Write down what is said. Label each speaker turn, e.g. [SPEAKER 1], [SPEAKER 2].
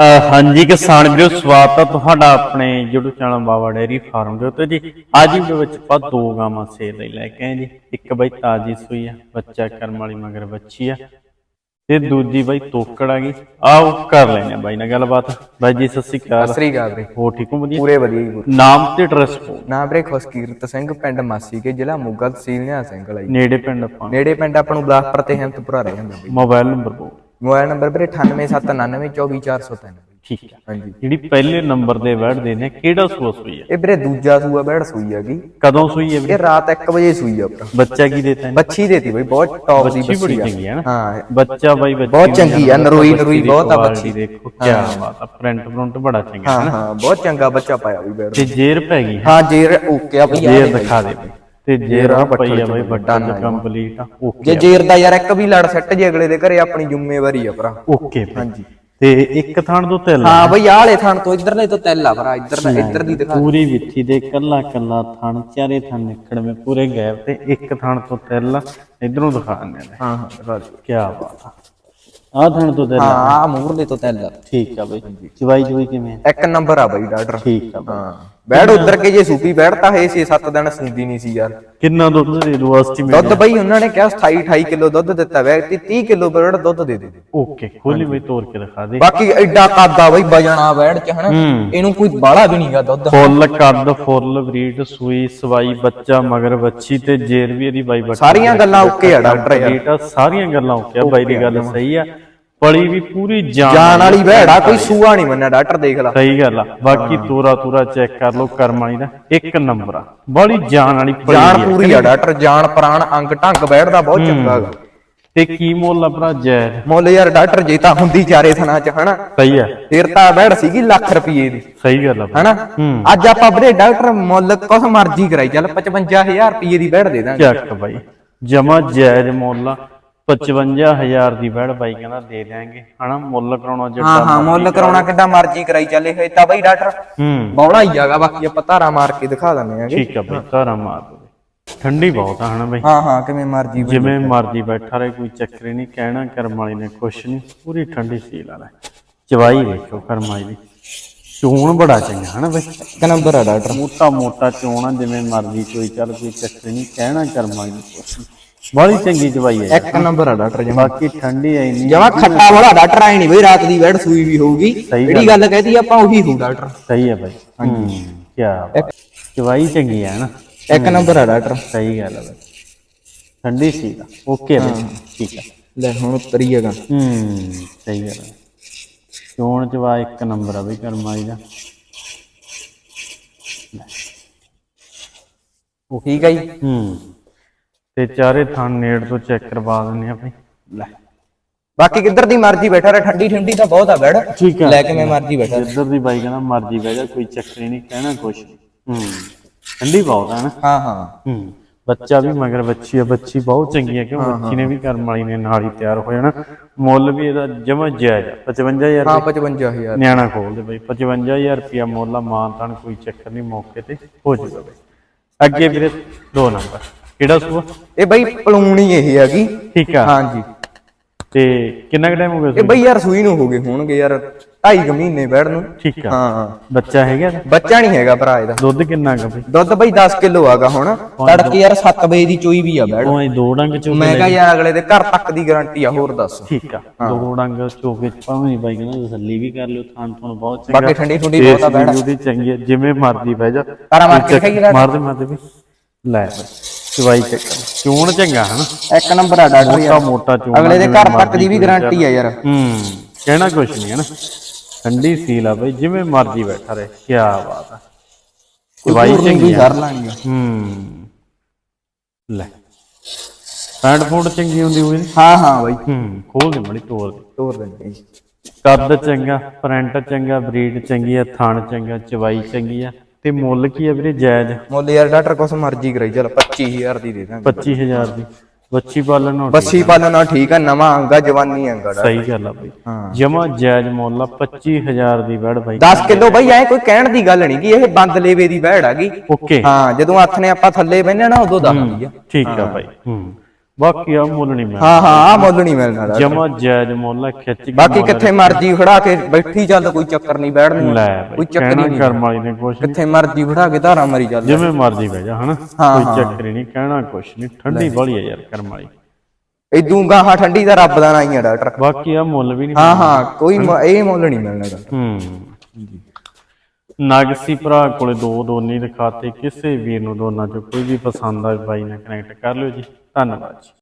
[SPEAKER 1] ਹਾਂਜੀ ਕਿਸਾਨ ਵੀਰੋ ਸਵਾਗਤ ਹੈ ਤੁਹਾਡਾ ਆਪਣੇ YouTube channel Baba dairy farm ਦੇ ਉੱਤੇ ਜੀ। ਅੱਜ ਦੇ ਵਿੱਚ ਆਪਾਂ ਦੋ ਗਾਵਾਂ ਸੇਲ ਲਈ ਲੈ ਕੇ ਆਏ ਜੀ। ਇੱਕ ਬਈ ਤਾਜੀ ਸੂਈ ਆ ਬੱਚਾ ਕਰਮ ਵਾਲੀ ਮਗਰ ਬੱਚੀ ਆ। ਤੇ ਦੂਜੀ ਬਈ ਤੋਕੜ ਆ ਗਈ। ਆਓ ਕਰ ਲੈਨੇ ਆ ਬਾਈ ਨਾਲ ਗੱਲਬਾਤ। ਬਾਈ ਜੀ ਸਤਿ ਸ਼੍ਰੀ ਅਕਾਲ।
[SPEAKER 2] ਸਤਿ ਸ੍ਰੀ ਅਕਾਲ ਵੀਰੇ
[SPEAKER 1] ਹੋ ਠੀਕ ਹੋ ਵਧੀਆ?
[SPEAKER 2] ਪੂਰੇ ਵਧੀਆ ਜੀ ਪੂਰੇ।
[SPEAKER 1] ਨਾਮ ਤੇ ਐਡਰੈਸ ਕੋ
[SPEAKER 2] ਨਾਮ ਵੀਰੇ ਖੁਸ਼ਕੀਰਤ ਸਿੰਘ ਪਿੰਡ ਮਾਸੀ ਕੇ ਜ਼ਿਲ੍ਹਾ ਮੋਗਾ ਤਹਿਸੀਲ ਨਿਆ ਸਿੰਘ ਲਈ
[SPEAKER 1] ਨੇੜੇ ਪਿੰਡ ਆਪਾਂ
[SPEAKER 2] ਨੇੜੇ ਪਿੰਡ ਆਪਾਂ ਨੂੰ ਬਲਾਸਪੁਰ ਤੇ ਹਿੰਮਤਪੁਰਾ ਰਹਿ ਜਾਂਦਾ ਬਈ।
[SPEAKER 1] ਮੋਬਾਈਲ ਨੰਬਰ ਬੋ
[SPEAKER 2] ਮੋਬਾਈਲ ਨੰਬਰ ਵੀਰੇ 9879924403
[SPEAKER 1] ਠੀਕ ਆ
[SPEAKER 2] ਹਾਂਜੀ।
[SPEAKER 1] ਜਿਹੜੀ ਪਹਿਲੇ ਨੰਬਰ ਦੇ ਵਰਡ ਦੇ ਨੇ ਕਿਹੜਾ ਸੂਆ ਸੂਈ ਆ
[SPEAKER 2] ਇਹ ਵੀਰੇ ਦੂਜਾ ਸੂਆ ਬੈੜ ਸੂਈ ਹੈਗੀ
[SPEAKER 1] ਕਦੋਂ ਸੂਈ ਹੈ ਵੀਰੇ?
[SPEAKER 2] ਇਹ ਰਾਤ 1 ਵਜੇ ਸੂਈ ਆ ਭਰਾ
[SPEAKER 1] ਬੱਚਾ ਕੀ ਦੇਤਾ ਹੈ
[SPEAKER 2] ਬੱਚੀ ਦੇਤੀ ਬਈ ਬਹੁਤ ਟੌਪ ਦੀ
[SPEAKER 1] ਬੱਚੀ ਬੜੀ ਚੰਗੀ ਹੈ ਨਾ?
[SPEAKER 2] ਹਾਂ।
[SPEAKER 1] ਬੱਚਾ ਬਾਈ ਬੱਚੀ
[SPEAKER 2] ਬਹੁਤ ਚੰਗੀ ਆ, ਨਰੋਈ- ਨਰੋਈ ਬਹੁਤ ਆ ਬੱਚੀ।
[SPEAKER 1] ਦੇਖੋ ਕੀ ਬਾਤ ਆ ਪ੍ਰਿੰਟ ਪ੍ਰਿੰਟ ਬੜਾ ਚੰਗਾ
[SPEAKER 2] ਹਾਂ ਹਾਂ ਬਹੁਤ ਚੰਗਾ ਬੱਚਾ ਪਾਇਆ ਬੈੜ
[SPEAKER 1] ਤੇ ਜੇਰ ਪੈ ਗਈ। ਹੈ
[SPEAKER 2] ਹਾਂ ਜੇਰ ਓਕੇ ਆ ਬਈ
[SPEAKER 1] ਜੇਰ।
[SPEAKER 2] ਦਿਖਾ
[SPEAKER 1] ਦੇ ਬਈ। ਤੇ ਜੇਰ ਆ ਪਈ ਆ ਬਾਈ ਵੱਡਾ
[SPEAKER 2] ਜੀ।
[SPEAKER 1] ਕੰਪਲੀਟ
[SPEAKER 2] ਜੇ
[SPEAKER 1] ਓਕੇ
[SPEAKER 2] ਜੇਰ ਦਾ ਯਾਰ ਇੱਕ ਵੀ ਲੜ ਸੱਟ ਜੇ ਅਗਲੇ ਦੇ ਘਰੇ ਆਪਣੀ ਜ਼ਿੰਮੇਵਾਰੀ ਆ ਭਰਾ।
[SPEAKER 1] ਓਕੇ ਹਾਂਜੀ। ਤੇ ਇੱਕ ਥਾਣ ਤੋਂ ਤਿਲ
[SPEAKER 2] ਹਾਂ ਬਈ ਆਹ ਵਾਲੇ ਥਾਂ ਤੋਂ ਇਧਰਲੇ ਤੋਂ ਤੈਲ ਆ ਭਰਾ ਇੱਧਰ ਦਾ ਇੱਧਰ ਦੀ ਦਿਖਾ।
[SPEAKER 1] ਪੂਰੀ ਵਿੱਥੀ ਦੇ ਕੱਲਾ ਕੱਲਾ ਥਣ ਚਾਰੇ ਥਣ ਨਿਕੜਵੇਂ ਪੂਰੇ ਗੈਪ ਤੇ ਇੱਕ ਥਣ ਤੋਂ ਤਿਲ ਇਧਰੋਂ ਦਿਖਾ ਦਿੰਦੇ ਨੇ
[SPEAKER 2] ਹਾਂ ਹਾਂ ਦਿਖਾ ਦਿਓ।
[SPEAKER 1] ਕੀ ਬਾਤ ਆ। ਆ ਥਣ ਤੋਂ ਤਿਲ
[SPEAKER 2] ਹਾਂ ਆ ਮੂਰਲੇ ਤੋਂ ਤੈਲ ਆ।
[SPEAKER 1] ਠੀਕ ਆ ਬਈ। ਚਵਾਈ ਚਵਾਈ ਕਿਵੇਂ ਆ?
[SPEAKER 2] ਇੱਕ ਨੰਬਰ ਆ ਬਈ ਡਾਕਟਰ।
[SPEAKER 1] ਠੀਕ ਆ ਬਈ।
[SPEAKER 2] ਹਾਂ। ਬੈੜ ਉਧਰ ਕੇ ਜੇ ਸੂਪੀ ਬੈੜ ਤਾਂ ਹੈ 6-7 ਦਿਨ ਸੁੰਦੀ ਨਹੀਂ ਸੀ ਯਾਰ।
[SPEAKER 1] ਕਿੰਨਾ ਦੁੱਧ ਦੇ ਦੋ ਐਸਟੀਮੇਟ
[SPEAKER 2] ਦੁੱਧ ਬਈ ਉਹਨਾਂ ਨੇ ਕਿਹਾ 28-28 ਕਿਲੋ ਦੁੱਧ ਦਿੱਤਾ ਵੈ ਤੇ 30 ਕਿਲੋ ਬੈੜ ਦੁੱਧ ਦੇ ਦੇ।
[SPEAKER 1] ਓਕੇ ਖੋਲੀ ਬਈ ਤੋੜ ਕੇ ਦਿਖਾ ਦੇ।
[SPEAKER 2] ਬਾਕੀ ਐਡਾ ਕਾਦਾ ਬਈ ਵਜਣਾ ਬੈੜ ਚ ਹਨਾ? ਇਹਨੂੰ ਕੋਈ ਬਾਲਾ ਵੀ ਨਹੀਂਗਾ ਦੁੱਧ।
[SPEAKER 1] ਫੁੱਲ ਕੱਦ ਫੁੱਲ ਬਰੀਡ ਸੂਈ ਸਵਾਈ ਬੱਚਾ ਮਗਰ ਬੱਚੀ ਤੇ ਜੇਰ ਵੀ ਇਹਦੀ ਬਾਈ ਬੱਚੀ
[SPEAKER 2] ਸਾਰੀਆਂ ਗੱਲਾਂ ਓਕੇ ਆ ਡਾਕਟਰ
[SPEAKER 1] ਬੇਟਾ ਸਾਰੀਆਂ ਗੱਲਾਂ ਓਕੇ ਆ ਬਾਈ ਦੀ ਗੱਲ ਸਹੀ ਆ। ਪਲੀ ਵੀ ਪੂਰੀ ਜਾਨ
[SPEAKER 2] ਜਾਨ ਵਾਲੀ ਆ ਕੋਈ ਸੂਆ ਨਹੀਂ ਮੰਨਿਆ ਡਾਕਟਰ ਦੇਖ ਲਾ।
[SPEAKER 1] ਸਹੀ ਗੱਲ ਆ। ਬਾਕੀ ਤੋਰਾ ਤੋਰਾ ਚੈੱਕ ਕਰ ਲਓ ਕਰਮ ਵਾਲੀ ਦਾ ਇੱਕ ਨੰਬਰ ਆ। ਬੜੀ ਜਾਨ ਵਾਲੀ ਪਲੀ
[SPEAKER 2] ਜਾਨ। ਪੂਰੀ ਆ ਡਾਕਟਰ ਜਾਨ ਪ੍ਰਾਣ ਅੰਗ ਢੰਗ ਬੈੜ ਦਾ ਬਹੁਤ ਚੰਗਾ ਗਾ।
[SPEAKER 1] ਤੇ ਕੀ ਮੁੱਲ ਆ ਭਰਾ ਜੈਰ
[SPEAKER 2] ਮੁੱਲ ਯਾਰ ਡਾਕਟਰ ਜੇ ਤਾਂ ਹੁੰਦੀ ਚਾਰੇ ਥਣਾ ਚ ਹਨਾ?
[SPEAKER 1] ਸਹੀ ਆ।
[SPEAKER 2] ਫਿਰ ਤਾਂ ਬੈੜ ਸੀਗੀ ਲੱਖ ਰੁਪਏ ਦੀ।
[SPEAKER 1] ਸਹੀ ਗੱਲ ਆ।
[SPEAKER 2] ਹਨਾ? ਅੱਜ ਆਪਾਂ ਵੀਰੇ ਡਾਕਟਰ ਮੁੱਲ ਕੁਛ ਮਰਜ਼ੀ ਕਰਾਈ ਚੱਲ 55000 ਰੁਪਏ ਦੀ ਬੈੜ ਦੇ ਦਾਂਗੇ।
[SPEAKER 1] ਚੱਕ ਬਾਈ। ਜਮਾ ਜਾਇਜ਼ ਮੁੱਲ 55000 ਦੀ ਬੈੜ ਬਾਈ ਕਹਿੰਦਾ ਦੇ ਦਿਆਂਗੇ। ਹਨਾ ਮੁੱਲ ਕਰਾਉਣਾ
[SPEAKER 2] ਹਾਂ
[SPEAKER 1] ਜੱਟਾ
[SPEAKER 2] ਹਾਂ ਮੁੱਲ ਕਰਾਉਣਾ ਕਿੱਦਾਂ ਮਰਜ਼ੀ ਕਰਾਈ ਚੱਲੇ ਹੋਏ ਤਾਂ ਬਈ ਡਾਕਟਰ।
[SPEAKER 1] ਹੂੰ।
[SPEAKER 2] ਬੌਲਾ ਹੀ ਜਾਗਾ ਬਾਕੀ ਆਪਾਂ ਧਾਰਾ ਮਾਰ ਕੇ ਦਿਖਾ ਦਿੰਦੇ ਆਂਗੇ
[SPEAKER 1] ਠੀਕ ਆ ਬਾਈ ਤਾਰਾ ਮਾਰ ਦੋ ਠੰਡੀ ਬਹੁਤ ਆ ਹਨਾ ਬਾਈ?
[SPEAKER 2] ਹਾਂ ਹਾਂ ਕਿਵੇਂ ਮਰਜ਼ੀ ਬਈ।
[SPEAKER 1] ਜਿਵੇਂ ਮਰਜ਼ੀ ਬੈਠਾ ਰਹੇ ਕੋਈ ਚੱਕਰ ਹੀ ਨਹੀਂ ਕਹਿਣਾ ਕਰਮ ਵਾਲੀ ਨੇ ਕੁਛ ਨਹੀਂ ਪੂਰੀ ਠੰਡੀ ਸੀਲ ਵਾਲਾ ਚਵਾਈ ਦੇਖੋ ਕਰਮ ਵਾਲੀ ਦੀ। ਚੋਣ ਬੜਾ ਚੰਗਾ ਹਨਾ ਬਾਈ?
[SPEAKER 2] ਇੱਕ ਨੰਬਰ ਆ ਡਾਕਟਰ।
[SPEAKER 1] ਮੋਟਾ ਮੋਟਾ ਚੋਣ ਆ ਜਿਵੇਂ ਮਰਜ਼ੀ ਕੋਈ ਚੱਲ ਕੋਈ ਚੱਕਰ ਨਹੀਂ ਕਹਿਣਾ ਕਰਮ ਵਾਲੀ ਨੇ ਕੁਛ ਨੀ। ਬੜੀ ਚੰਗੀ ਚਵਾਈ ਹੈ
[SPEAKER 2] ਇੱਕ ਨੰਬਰ ਆ ਡਾਕਟਰ ਜਮਾ
[SPEAKER 1] ਬਾਕੀ ਠੰਡੀ ਐ ਨਹੀਂ
[SPEAKER 2] ਜਮਾ ਖੱਟਾ ਵਾਲਾ ਡਾਕਟਰ ਆਈ ਨਹੀਂ ਬਈ ਰਾਤ ਦੀ ਬੈੜ ਸੂਈ ਵੀ ਹੋਊਗੀ।
[SPEAKER 1] ਸਹੀ
[SPEAKER 2] ਜਿਹੜੀ ਗੱਲ ਕਹਦੀ ਆਪਾਂ ਉਹੀ ਹੋਊ ਡਾਕਟਰ।
[SPEAKER 1] ਸਹੀ ਹੈ ਬਾਈ। ਹਾਂਜੀ। ਕੀ ਚਵਾਈ ਚੰਗੀ ਹੈ ਨਾ।
[SPEAKER 2] ਇੱਕ ਨੰਬਰ ਆ ਡਾਕਟਰ।
[SPEAKER 1] ਸਹੀ ਗੱਲ ਹੈ ਠੰਡੀ ਸੀ ਓਕੇ ਬਾਈ। ਠੀਕ ਹੈ।
[SPEAKER 2] ਲੈ ਹੁਣ ਉਤਰੀ ਹੈਗਾ
[SPEAKER 1] ਹੂੰ ਸਹੀ ਗੱਲ ਹੈ। ਚੋਣ ਚਵਾ ਇੱਕ ਨੰਬਰ ਆ ਬਈ ਕਰਮਾਈ ਦਾ।
[SPEAKER 2] ਠੀਕ ਹੈ ਜੀ।
[SPEAKER 1] ਹੂੰ। ਤੇ ਚਾਰੇ ਥਣ ਨੇੜ ਤੋਂ ਚੈੱਕ ਕਰਵਾ ਦਿੰਨੇ ਆ ਬਈ। ਲੈ।
[SPEAKER 2] ਬਾਕੀ ਕਿੱਧਰ ਦੀ ਮਰਜ਼ੀ ਬੈਠਾ ਰਹੇ ਠੰਡੀ ਠੰਡੀ ਤਾਂ ਬਹੁਤ ਆ ਬੈੜ
[SPEAKER 1] ਠੀਕ ਆ।
[SPEAKER 2] ਲੈ ਕੇ ਮੈਂ ਮਰਜ਼ੀ ਬੈਠਾ।
[SPEAKER 1] ਜਿੱਧਰ ਦੀ ਬਾਈ ਕਹਿੰਦਾ ਮਰਜ਼ੀ ਬਹਿ ਜਾ ਕੋਈ ਚੱਕਰ ਹੀ ਨਹੀਂ ਕਹਿਣਾ ਕੁਛ। ਹੂੰ ਠੰਡੀ ਬਹੁਤ ਆ ਨਾ।
[SPEAKER 2] ਹਾਂ ਹਾਂ।
[SPEAKER 1] ਹੂੰ ਬੱਚਾ ਵੀ ਮਗਰ ਬੱਚੀ ਆ ਬੱਚੀ ਬਹੁਤ ਚੰਗੀ ਹੈ ਕਿਉਂ? ਬੱਚੀ ਨੇ ਵੀ ਕਰਮ ਵਾਲੀ ਨੇ ਨਾਲ ਹੀ ਤਿਆਰ ਹੋ ਜਾਣਾ ਮੁੱਲ ਵੀ ਇਹਦਾ ਜਮਾ ਜਾਇਜ਼ ਆ 55000
[SPEAKER 2] ਹਾਂ 55000
[SPEAKER 1] ਨਿਆਣਾ ਖੋਲ ਦੇ ਬਈ 55000 ਰੁਪਿਆ ਮੁੱਲ ਆ ਮਾਨ ਤਾਨ ਕੋਈ ਚੱਕਰ ਨਹੀਂ ਮੌਕੇ ਤੇ ਹੋ ਜਾਊਗਾ ਬਈ। ਅੱਗੇ ਵੀਰੇ ਦੋ ਨੰਬਰ। ਕਿਹੜਾ ਸੂਆ?
[SPEAKER 2] ਇਹ ਬਈ ਪਲੂਣੀ ਇਹ ਹੈਗੀ।
[SPEAKER 1] ਠੀਕ ਆ।
[SPEAKER 2] ਹਾਂਜੀ।
[SPEAKER 1] ਤੇ ਕਿੰਨਾ ਕੁ ਟਾਈਮ ਹੋ ਗਿਆ
[SPEAKER 2] ਇਹ? ਬਈ ਯਾਰ ਸੂਈ ਨੂੰ ਹੋ ਗਏ ਹੋਣਗੇ ਯਾਰ ਢਾਈ ਕੁ ਮਹੀਨੇ ਬੈੜ ਨੂੰ।
[SPEAKER 1] ਠੀਕ ਆ।
[SPEAKER 2] ਹਾਂ।
[SPEAKER 1] ਬੱਚਾ ਹੈਗਾ?
[SPEAKER 2] ਬੱਚਾ ਨਹੀਂ ਹੈਗਾ ਭਰਾ ਇਹਦਾ।
[SPEAKER 1] ਦੁੱਧ ਕਿੰਨਾ ਕੁ ਬਈ?
[SPEAKER 2] ਦੁੱਧ ਬਈ 10 ਕਿਲੋ ਆਗਾ ਹੁਣ। ਤੜਕੇ ਯਾਰ 7 ਵਜੇ ਦੀ ਚੋਈ ਵੀ ਆ ਬੈੜ
[SPEAKER 1] ਉਹ ਦੋ ਡੰਗ ਚੋ
[SPEAKER 2] ਮੈਂ ਕਿਹਾ ਯਾਰ ਅਗਲੇ ਦੇ ਘਰ ਤੱਕ ਦੀ ਗਾਰੰਟੀ ਆ ਹੋਰ ਦੱਸ।
[SPEAKER 1] ਠੀਕ ਆ। ਦੋ ਡੰਗ ਚੋਕੇ ਭਾਵੇਂ ਬਾਈ ਕਹਿੰਦਾ ਤਸੱਲੀ ਵੀ ਕਰ ਲਿਓ ਥਾਂ ਤੁਹਾਨੂੰ ਬਹੁਤ ਚੰਗਾ।
[SPEAKER 2] ਬਾਕੀ ਠੰਡੀ ਠੁੰਡੀ ਬਹੁਤ ਆ
[SPEAKER 1] ਵੀ ਉਹਦੀ ਚੰਗੀ ਜਿਵੇਂ ਮਰਦੀ ਬਹਿ ਜਾ। ਮਾਰਦੇ ਮਾਰਦੇ ਵੀ ਲੈ। ਚਵਾਈ ਚੱਕ ਚੋਣ ਚੰਗਾ ਹਨਾ?
[SPEAKER 2] ਇੱਕ ਨੰਬਰ ਆ ਡਾਕਟਰ
[SPEAKER 1] ਮੋਟਾ
[SPEAKER 2] ਯਾਰ।
[SPEAKER 1] ਮੋਟਾ ਚੋਣ
[SPEAKER 2] ਅਗਲੇ ਦੇ ਘਰ ਤੱਕ ਦੀ ਵੀ ਗਾਰੰਟੀ ਆ ਯਾਰ।
[SPEAKER 1] ਹੂੰ ਕਹਿਣਾ ਕੁਛ ਨਹੀਂ ਹਨਾ? ਠੰਡੀ ਸੀਲ ਆ ਬਈ ਜਿਵੇਂ ਮਰਜ਼ੀ ਬੈਠਾ ਰਹੇ ਕੀ ਬਾਤ ਆ। ਚਵਾਈ
[SPEAKER 2] ਚੰਗੀ ਕਰ ਲਾਣੀ ਆ
[SPEAKER 1] ਹੂੰ ਲੈ। ਪੈਂਟ ਫੂਡ ਚੰਗੀ ਹੁੰਦੀ ਹੋਈ
[SPEAKER 2] ਹਾਂ ਹਾਂ ਬਈ।
[SPEAKER 1] ਹੂੰ ਖੋਲ ਦੇ ਬੜੀ ਤੋਰ ਦੇ।
[SPEAKER 2] ਤੋਰ ਜੀ।
[SPEAKER 1] ਕੱਦ ਚੰਗਾ ਪ੍ਰਿੰਟ ਚੰਗਾ ਬਰੀਡ ਚੰਗੀ ਆ ਥਣ ਚੰਗਾ ਚਵਾਈ ਚੰਗੀ ਆ। ਤੇ ਮੁੱਲ ਕੀ ਆ ਵੀਰੇ ਜਾਇਜ਼?
[SPEAKER 2] ਮੁੱਲ ਯਾਰ ਡਾਕਟਰ ਕੁਛ ਮਰਜ਼ੀ ਕਰਾਈ ਚਲ 25000 ਦੀ ਦੇ ਦਾਂਗੇ।
[SPEAKER 1] 25000 ਦੀ। ਬੱਚੀ ਪਾਲਣ ਨੂੰ
[SPEAKER 2] ਬੱਸੀ ਪਾਲਣਾ ਠੀਕ ਆ ਨਵਾਂ ਅੰਗਾ ਜਵਾਨੀ ਅੰਗਾ
[SPEAKER 1] ਸਹੀ ਗੱਲ ਆ ਬਈ। ਜਮਾ ਜਾਇਜ਼ ਮੁੱਲ ਆ 25000 ਦੀ ਵੜ ਬਾਈ।
[SPEAKER 2] 10 ਕਿਲੋ ਬਈ ਐ ਕੋਈ ਕਹਿਣ ਦੀ ਗੱਲ ਨਹੀਂ ਕਿ ਇਹ ਬੰਦ ਲੇਵੇ ਦੀ ਬਹਿੜ ਹੈਗੀ
[SPEAKER 1] ਓਕੇ।
[SPEAKER 2] ਹਾਂ ਜਦੋਂ ਹੱਥ ਨੇ ਆਪਾਂ ਥੱਲੇ ਬੈਨੇ ਨਾ ਉਦੋਂ ਦੱਸਦੀ ਆ
[SPEAKER 1] ਠੀਕ ਆ ਬਾਈ ਹੂੰ। ਬਾਕੀ ਆ ਮੁੱਲ ਨਹੀਂ ਮਿਲਦਾ
[SPEAKER 2] ਹਾਂ ਹਾਂ ਆ ਮੁੱਲ ਨਹੀਂ ਮਿਲਣਾ
[SPEAKER 1] ਜਮਾ ਜਾਇਜ਼ ਮੁੱਲ ਹੈ ਖਿੱਚ ਕੇ
[SPEAKER 2] ਬਾਕੀ ਕਿੱਥੇ ਮਰਜ਼ੀ ਖੜਾ ਕੇ ਬੈਠੀ ਚੱਲ ਕੋਈ ਚੱਕਰ ਨਹੀਂ ਬੈਠਣੀ
[SPEAKER 1] ਲੈ
[SPEAKER 2] ਕੋਈ ਚੱਕਰ ਨਹੀਂ।
[SPEAKER 1] ਕਰਮ ਵਾਲੀ ਨੇ ਕੁਛ
[SPEAKER 2] ਕਿੱਥੇ ਮਰਜ਼ੀ ਖੜਾ ਕੇ ਧਾਰਾ ਮਰੀ ਚੱਲ।
[SPEAKER 1] ਜਿਵੇਂ ਮਰਜ਼ੀ ਬਹਿ ਜਾ ਹਨਾ? ਕੋਈ ਚੱਕਰ ਨਹੀਂ ਕਹਿਣਾ ਕੁਛ ਨਹੀਂ। ਠੰਡੀ ਬੜੀ ਹੈ ਯਾਰ ਕਰਮ ਵਾਲੀ।
[SPEAKER 2] ਇਦੂ ਗਾਹਾਂ ਠੰਡੀ ਦਾ ਰੱਬ ਦਾ ਨਾਂ ਹੀ ਆ ਡਾਕਟਰ।
[SPEAKER 1] ਬਾਕੀ ਆ ਮੁੱਲ ਵੀ ਨਹੀਂ
[SPEAKER 2] ਹਾਂ ਹਾਂ ਕੋਈ ਇਹ ਮੁੱਲ ਨਹੀਂ ਮਿਲਣਾ ਡਾਕਟਰ।
[SPEAKER 1] ਹੂੰ। ਨਗਸੀ ਭਰਾ ਕੋਲੇ ਦੋ ਦੋਨੀ ਦਿਖਾਤੇ ਕਿਸੇ ਵੀਰ ਨੂੰ ਦੋਨਾਂ ਚੋਂ ਕੋਈ ਵੀ ਪਸੰਦ ਆਏ ਬਾਈ ਨਾਲ ਕਨੈਕਟ ਕਰ ਲਿਓ ਜੀ। ਧੰਨਵਾਦ ਜੀ।